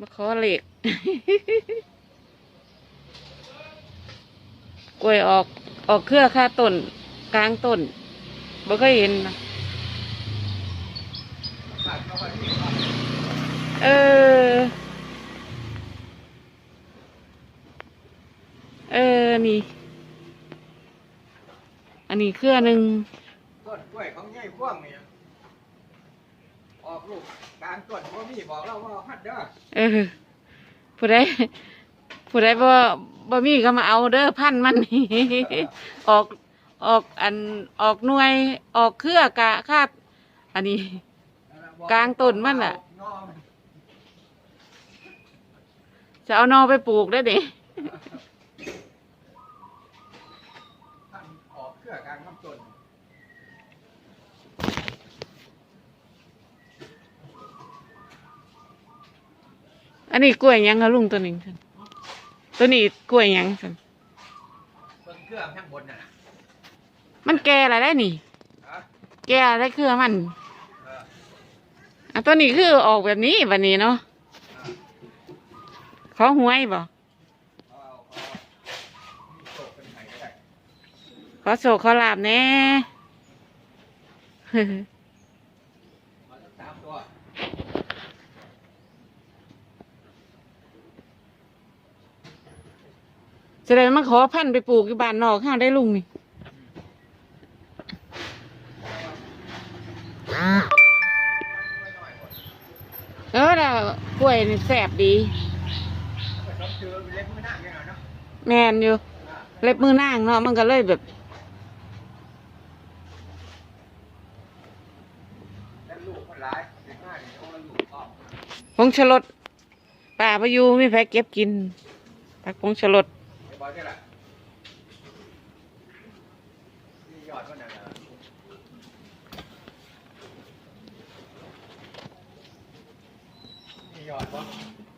มาขอเหล็ก กล้วยออกออกเครือค่าต้น กลางต้นบ่เคยเห็นนะเออ เออ นี่ อันนี้เครือหนึ่งต้นกล้วยของใหญ่พ่วงเนี่ย ออกลูกกลางต้นพ่อมีบอกเราว่าพัดเด้อเออผู้ใดผู้ใดบ่บ่มีก็มาเอาเด้อพันธุ์มันนี่ออกออกอันออกหน่วย ออกเครือกะคาด อันนี้ กลางต้นมันน่ะงอมจะเอานอไปปลูกได้เด็ท่านออกเครือกลางลำต้น อันนี้กล้วยหยังคะลุงตัวนี้ซั่นตัวนี้กล้วยหยังซั่นเบิ่งเครื่องข้างบนน่ะนะมันแก่อะไรได้นี่ ฮะแก่ได้เครือมันเอออะตัวนี้คือออกแบบนี้แบบนี้เนาะเขอหวยบ่เอาเอาเอาโศกเป็นไงก็ได้ขอโศกขอลาบแหน่ มาสักสามตัว จะได้มาขอพันธุ์ไปปลูกอยู่บ้านนอกข้างได้ลุงนี่เออแล้วกล้วยนี่แสบดี แมนอยู่ เล็บมือนางเนาะมันก็เลยแบบแล้วลูกคนร้ายเด็กหน้าเนี่ยเอามาลูกออกผงชรสป่าพายุมีแพ้เก็บกินผักผงชรส เดี๋ยวบอกได้ละนี่ยอดมันน่ะนะที่ยอดปะ